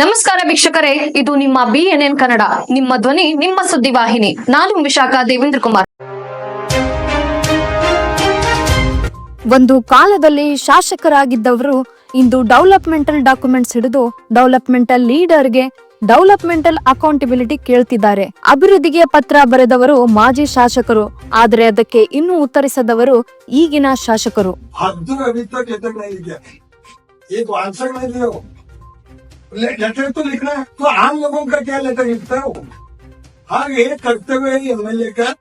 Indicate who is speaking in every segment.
Speaker 1: ನಮಸ್ಕಾರ ವೀಕ್ಷಕರೇ ಇದು ನಿಮ್ಮ ಬಿಎನ್ಎನ್ ಕನ್ನಡ ನಿಮ್ಮ ಧ್ವನಿ ನಿಮ್ಮ ಸುದ್ದಿ ವಾಹಿನಿ. ನಾನು ವಿಶಾಖ ದೇವೇಂದ್ರ ಕುಮಾರ್.
Speaker 2: ಒಂದು ಕಾಲದಲ್ಲಿ ಶಾಸಕರಾಗಿದ್ದವರು ಇಂದು ಡೆವಲಪ್ಮೆಂಟಲ್ ಡಾಕ್ಯುಮೆಂಟ್ಸ್ ಹಿಡಿದು ಡೆವಲಪ್ಮೆಂಟಲ್ ಲೀಡರ್ಗೆ ಡೆವಲಪ್ಮೆಂಟಲ್ ಅಕೌಂಟಬಿಲಿಟಿ ಕೇಳ್ತಿದ್ದಾರೆ. ಅಭಿವೃದ್ಧಿಗೆ ಪತ್ರ ಬರೆದವರು ಮಾಜಿ ಶಾಸಕರು ಆದರೆ ಅದಕ್ಕೆ ಇನ್ನೂ ಉತ್ತರಿಸದವರು ಈಗಿನ ಶಾಸಕರು.
Speaker 3: लेटर तो लिखना है। तो आम लोगों का क्या लेटर लिखता है वो? एक करते हुए एमएलए का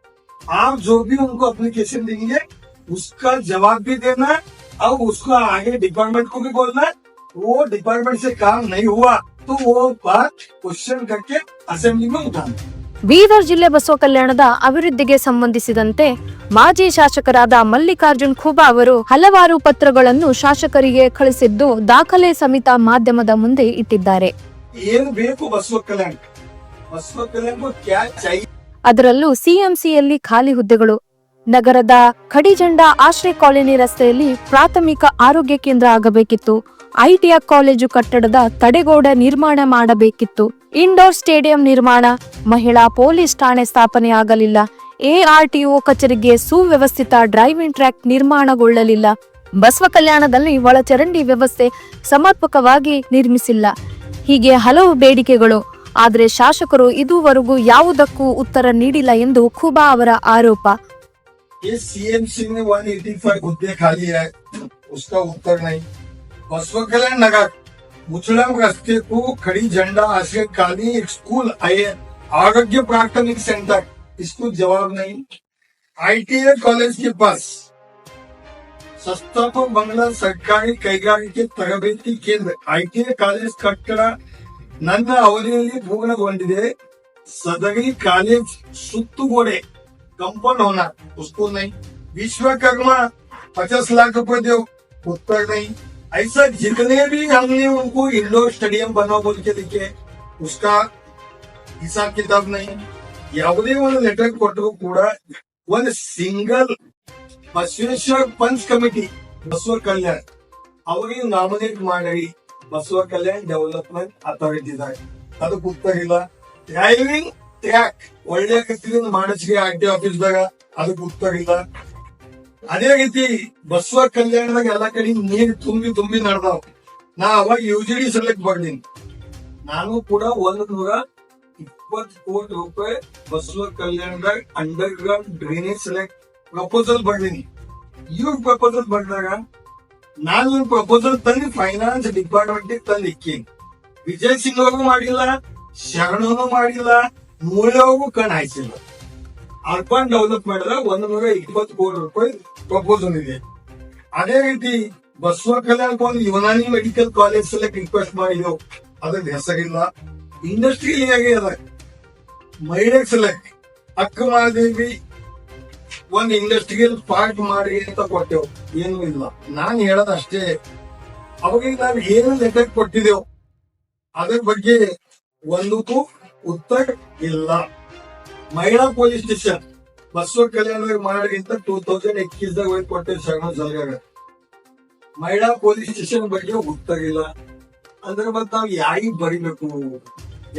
Speaker 3: आप जो भी उनको अप्लीकेशन देंगे, उसका जवाब भी देना है और उसको आगे डिपार्टमेंट को भी बोलना है। वो डिपार्टमेंट से काम नहीं हुआ तो वो बात क्वेश्चन करके असेंबली में उठाना
Speaker 2: ಬೀದರ್ ಜಿಲ್ಲೆ ಬಸವ ಕಲ್ಯಾಣದ ಅಭಿವೃದ್ಧಿಗೆ ಸಂಬಂಧಿಸಿದಂತೆ ಮಾಜಿ ಶಾಸಕರಾದ ಮಲ್ಲಿಕಾರ್ಜುನ್ ಖೂಬಾ ಅವರು ಹಲವಾರು ಪತ್ರಗಳನ್ನು ಶಾಸಕರಿಗೆ ಕಳಿಸಿದ್ದು ದಾಖಲೆ ಸಮಿತ ಮಾಧ್ಯಮದ ಮುಂದೆ ಇಟ್ಟಿದ್ದಾರೆ.
Speaker 3: ಏನು ಬೇಕು
Speaker 2: ಅದರಲ್ಲೂ ಸಿಎಂಸಿಯಲ್ಲಿ ಖಾಲಿ ಹುದ್ದೆಗಳು. ನಗರದ ಖಡಿಜಂಡ ಆಶ್ರಯ ಕಾಲೋನಿ ರಸ್ತೆಯಲ್ಲಿ ಪ್ರಾಥಮಿಕ ಆರೋಗ್ಯ ಕೇಂದ್ರ ಆಗಬೇಕಿತ್ತು. ಐಟಿಐ ಕಾಲೇಜು ಕಟ್ಟಡದ ತಡೆಗೋಡೆ ನಿರ್ಮಾಣ ಮಾಡಬೇಕಿತ್ತು. ಇಂಡೋರ್ ಸ್ಟೇಡಿಯಂ ನಿರ್ಮಾಣ, ಮಹಿಳಾ ಪೊಲೀಸ್ ಠಾಣೆ ಸ್ಥಾಪನೆಯಾಗಲಿಲ್ಲ ಎಆರ್ಟಿಒ ಕಚೇರಿಗೆ ಸುವ್ಯವಸ್ಥಿತ ಡ್ರೈವಿಂಗ್ ಟ್ರ್ಯಾಕ್ ನಿರ್ಮಾಣಗೊಳ್ಳಲಿಲ್ಲ. ಬಸವ ಕಲ್ಯಾಣದಲ್ಲಿ ಒಳಚರಂಡಿ ವ್ಯವಸ್ಥೆ ಸಮರ್ಪಕವಾಗಿ ನಿರ್ಮಿಸಿಲ್ಲ. ಹೀಗೆ ಹಲವು ಬೇಡಿಕೆಗಳು. ಆದರೆ ಶಾಸಕರು ಇದುವರೆಗೂ ಯಾವುದಕ್ಕೂ ಉತ್ತರ ನೀಡಿಲ್ಲ ಎಂದು ಖುಬಾ ಅವರ ಆರೋಪ.
Speaker 3: ಉತ್ತರ ಕಲ್ಯಾಣ में वन एटी फाइव हुद्दे खाली है उसका उत्तर नहीं बसव कल्याण नगर मुचलम रस्ते को खड़ी झंडा आश्रय काली एक स्कूल आए आरोग्य प्राथमिक सेंटर इसको जवाब नहीं आईटीआई कॉलेज के पास ಸಂಸ್ಥಾಪಕ ಬಂಗ್ಲಾ ಸರ್ಕಾರಿ ಕೈಗಾರಿಕೆ ತರಬೇತಿ ಕೇಂದ್ರ ಐಟಿಐ ಕಾಲೇಜ್ ಕಟ್ಟಡ ನನ್ನ ಅವಧಿಯಲ್ಲಿ ಪೂರ್ಣಗೊಂಡಿದೆ ಸದರಿ ಕಾಲೇಜ್ ಸುತ್ತುಗೋಡೆ कंपाउंड होना उसको नहीं विश्वकर्मा पचास लाख रुपए दो उत्तर नहीं ऐसा जितने भी हमने उनको इंडोर स्टेडियम बनाओ बोल के लिखे उसका हिसाब किताब नहीं ಯಾವುದೇ ಒಂದು ಲೆಟರ್ ಕೊಟ್ಟರು ಕೂಡ ಒಂದು single Basaveshwara punch committee Basava Kalyan ಅವರಿಗೆ ನಾಮಿನೇಟ್ ಮಾಡಿ ಬಸವ ಕಲ್ಯಾಣ್ ಡೆವಲಪ್ಮೆಂಟ್ ಅಥಾರಿಟಿ ಇದ್ದಾರೆ ಅದಕ್ಕೆ ಉತ್ತರ ಇಲ್ಲ ಡ್ರೈವಿಂಗ್ ಟ್ರ್ಯಾಕ್ ಒಳ್ಳೆ ಕತ್ತಿದಿಂದ ಮಾಡಿಸ್ರಿ ಆರ್ ಟಿ ಆಫೀಸ್ದಾಗ ಅದಕ್ಕೆ ಉತ್ತರ ಇಲ್ಲ ಅದೇ ರೀತಿ ಬಸವ ಕಲ್ಯಾಣದಾಗ ಎಲ್ಲಾ ಕಡೆ ನೀರು ತುಂಬಿ ತುಂಬಿ ನಡೆದಾವ್. ನಾ ಅವಾಗ ಯು ಜಿ ಡಿ ಸೆಲೆಕ್ಟ್ ಬರ್ದೀನಿ ನಾನು ಕೂಡ ಒಂದು ನೂರ ಇಪ್ಪತ್ತು ಕೋಟಿ ರೂಪಾಯಿ ಬಸವ ಕಲ್ಯಾಣದಾಗ underground drainage select proposal ಬರ್ದೀನಿ ಇವ್ರ ಪ್ರಪೋಸಲ್ ಬಂದಾಗ ನಾನು ಪ್ರಪೋಸಲ್ ತಂದು ಫೈನಾನ್ಸ್ ಡಿಪಾರ್ಟ್ಮೆಂಟ್ ತಂದು ಇಕ್ಕೀನಿ. ವಿಜಯ್ ಸಿಂಗ್ ಅವರು ಮಾಡಿಲ್ಲ, ಶರಣನು ಮಾಡಿಲ್ಲ ಮೂಲೆಗೂ ಕಣ್ ಹಾಯಿಸಿಲ್ಲ. ಅರ್ಬನ್ ಡೆವಲಪ್ ಮಾಡಿದ್ರೆ ಒಂದ್ ನೂರ ಇಪ್ಪತ್ತು ಕೋಟಿ ರೂಪಾಯಿ ಪ್ರಪೋಸಲ್ ಇದೆ. ಅದೇ ರೀತಿ ಬಸವ ಕಲ್ಯಾಣ ಒಂದು ಯುನಾನಿ ಮೆಡಿಕಲ್ ಕಾಲೇಜ್ ರಿಕ್ವೆಸ್ಟ್ ಮಾಡಿದ್ರು ಅದ್ರ ಹೆಸರಿಲ್ಲ. ಇಂಡಸ್ಟ್ರಿಯಲ್ ಹೇಗೆ ಅದ ಮಹಿಳೆ ಸೆಲೆಕ್ಟ್ ಅಕ್ಕ ಮಹಾದೇವಿ ಒಂದು ಇಂಡಸ್ಟ್ರಿಯಲ್ ಪಾರ್ಟ್ ಮಾಡಿ ಅಂತ ಕೊಟ್ಟೆವು. ಏನು ಇಲ್ಲ. ನಾನು ಹೇಳೋದು ಅಷ್ಟೇ. ಅವಾಗ ನಾವು ಏನು ಲೆಟರ್ ಕೊಟ್ಟಿದ್ದೆವು? ಅದ್ರ ಬಗ್ಗೆ ಒಂದಕ್ಕೂ ಉತ್ತರ ಇಲ್ಲ. ಮಹಿಳಾ ಪೊಲೀಸ್ ಸ್ಟೇಷನ್ ಬಸವ ಕಲ್ಯಾಣ ಮಾಡೋಕ್ಕಿಂತ ಟೂ ತೌಸಂಡ್ ಎಕ್ಕಿಸ್ದಾಗ ಹೋಗಿ ಕೊಟ್ಟೆ ಶರಣ ಸಲಗಾಗ ಮಹಿಳಾ ಪೊಲೀಸ್ ಸ್ಟೇಷನ್ ಬಗ್ಗೆ ಗೊತ್ತಾಗಿಲ್ಲ ಅಂದ್ರೆ ಮತ್ ನಾವ್ ಯಾರಿಗ್ ಬರಿಬೇಕು?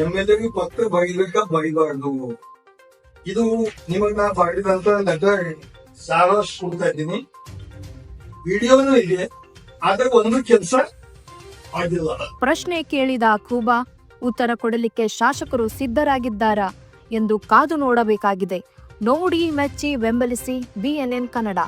Speaker 3: ಎಂ ಎಲ್ ಎಗೆ ಪತ್ರ ಬರಿಬೇಕಾ ಬರಿಬಾರ್ದು? ಇದು ನಿಮಗ್ ನಾ ಬರೆದಂತ ಲೆಟರ್ ಸಾರಾಂಶ ಕೊಡ್ತಾ ಇದ್ದೀನಿ. ವಿಡಿಯೋನು ಇದೆ, ಆದ್ರೆ ಒಂದು ಕೆಲಸ ಆಗಿಲ್ಲ.
Speaker 2: ಪ್ರಶ್ನೆ ಕೇಳಿದ ಕೂಬಾ ಉತ್ತರ ಕೊಡಲಿಕ್ಕೆ ಶಾಸಕರು ಸಿದ್ಧರಾಗಿದ್ದಾರಾ? ಎಂದು ಕಾದು ನೋಡಬೇಕಾಗಿದೆ. ನೋಡಿ ಮೆಚ್ಚಿ ಬೆಂಬಲಿಸಿ ಬಿಎನ್ಎನ್ ಕನ್ನಡ.